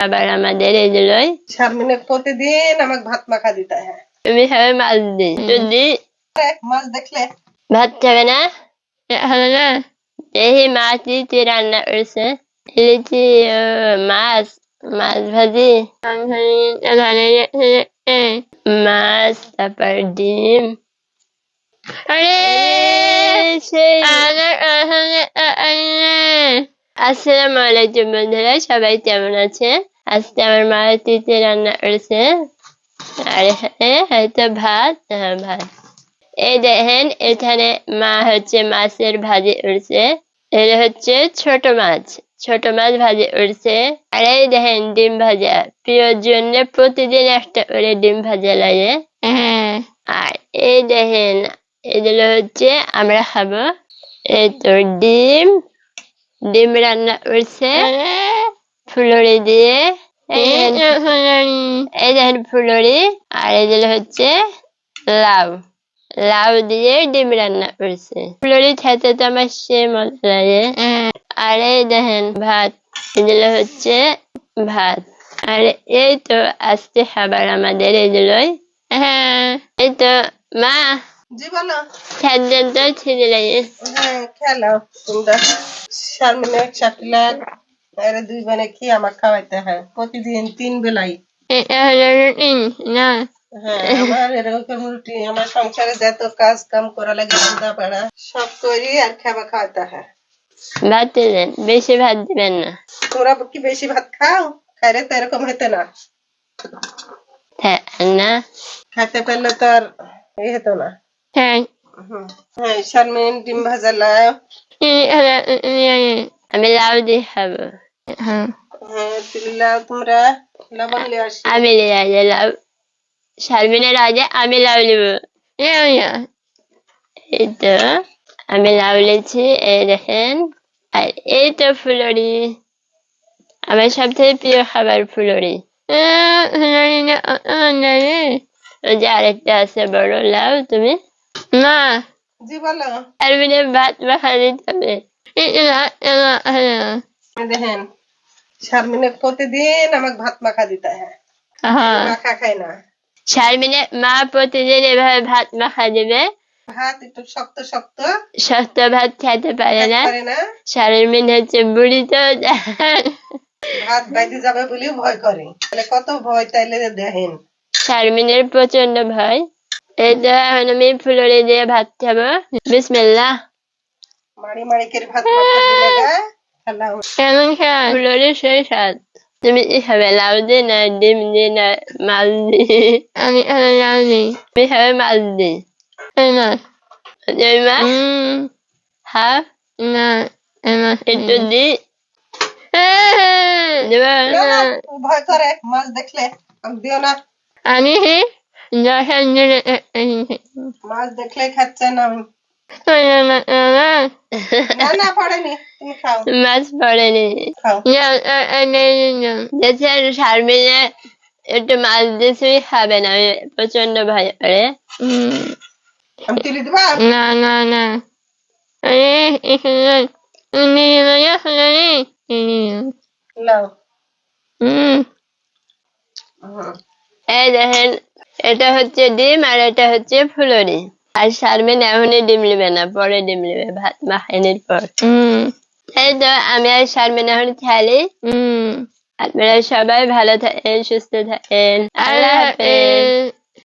আবার আমাদের এগুলোই শারমিনে প্রতিদিন আমাকে ভাত মাখা দিতে হ্যাঁ। তুমি খাবে মাছ দিই যদি মাছ দেখলে? ভাত খাবে না? হবে না? দেখি মাছ দিতে রান্না করছে। লিচি মাছ মাছ ভাজি মাছ তারপর ডিম। আরে আসসালামু আলাইকুম বন্ধুরা সবাই কেমন আছে? আজকে আমার মা তিতে রান্না করেছে। আর এখানে হয়তো ভাত হ্যাঁ ভাত। এই দেখেন এখানে মা হচ্ছে মাছের ভাজি উঠছে এটা হচ্ছে ছোট মাছ ছোট মাছ ভাজি উঠছে আর এই দেখেন ডিম ভাজা। প্রিয়র জন্য প্রতিদিন একটা করে ডিম ভাজা লাগে। আর এই দেখেন এগুলো হচ্ছে আমরা খাব। এই তো ডিম ডিম রান্না করছে। ফুলুরি দিয়ে এই দেখেন এই ফুলুরি আর এগুলো হচ্ছে লাউ। লাউ দিয়ে ডিম রান্না করছে। ফুলুরি খেতে তো আমার সে মজা লাগে। আর এই দেখেন ভাত। এগুলো হচ্ছে ভাত। আর এই তো আজকে খাবার আমাদের এগুলোই। হ্যাঁ। এই তো মা। জি বলো। তো ছিঁড়ে লাগে হ্যাঁ খেলাও তোমরা। শারমিনে শাকিলার এরা দুই বোনে কি আমার খাওয়াইতে হয়? প্রতিদিন তিন বেলাই। না? হ্যাঁ আমার এরকম রুটি আমার সংসারে যত কাজ কাম করা লাগে রান্না বাড়া সব তৈরি আর খাবার খাওয়াতে হয়। ভাত দিলেন বেশি ভাত দিবেন না? তোমরা কি বেশি ভাত খাও? খাইলে তো এরকম হতো না। হ্যাঁ না? খাইতে পারলে তো আর হতো না। হ্যাঁ। হ্যাঁ শারমিন ডিম ভাজা লাও আমি লাউ দিয়ে খাব। হ্যাঁ। হ্যাঁ লাও তোমরা লবণ লিয়ে আসি আমি লাউ। শারমিনের আগে আমি লাউ নিব। এই তো আমি লাউ লিছি এই দেখেন। আর এই তো ফুলরি। আমার সবথেকে প্রিয় খাবার ফুলরি। যে আরেকটা আছে বড় লাউ তুমি? না। জি বলো। শারমিনে ভাত মাখা দিতে হবে দেখেন শারমিনে প্রতিদিন আমাকে ভাত মাখা দিতে হ্যাঁ মাখা খাই না শারমিনে মা প্রতিদিন এভাবে ভাত মাখা দিবে ভাত একটু শক্ত শক্ত শক্ত ভাত খেতে পারে না শারমিন হচ্ছে বুড়ি তো ভাত বাইতে যাবে বলে ভয় করে তাহলে কত ভয় তাইলে দেখেন শারমিনের প্রচণ্ড ভয় এই তো এখন আমি ফুলরে দিয়ে ভাত খাব বিসমিল্লা মারি মারি ভাত মাখা দিলে গা খেলাম কেমন খায় সেই স্বাদ তুমি খাবে? লাউ দিয়ে না ডিম দিয়ে না মাছ দিয়ে আমি খাবে লাউ দিই। তুমি খাবে মাছ দিয়ে না তুমি মাছ? হ্যাঁ না একটু দি। দেবা না, না, ভয় করে মাছ দেখলে। দিও না। আমি মাছ দেখলে খাচ্ছে না আমি। না না পড়েনি তুমি খাও মাছ পড়েনি শারমিনে একটু মাছ দিয়েছি খাবে না আমি প্রচণ্ড ভয় করে না না। এই দেখেন এটা হচ্ছে ডিম আর এটা হচ্ছে ফুলরি আর শারমিন এখনই ডিম নেবে না পরে ডিম নেবে ভাত মাখানির পর। এই তো আমি আর শারমিন এখন খেলি আপনারা সবাই ভালো থাকেন সুস্থ থাকেন। আল্লাহ হাফেজ।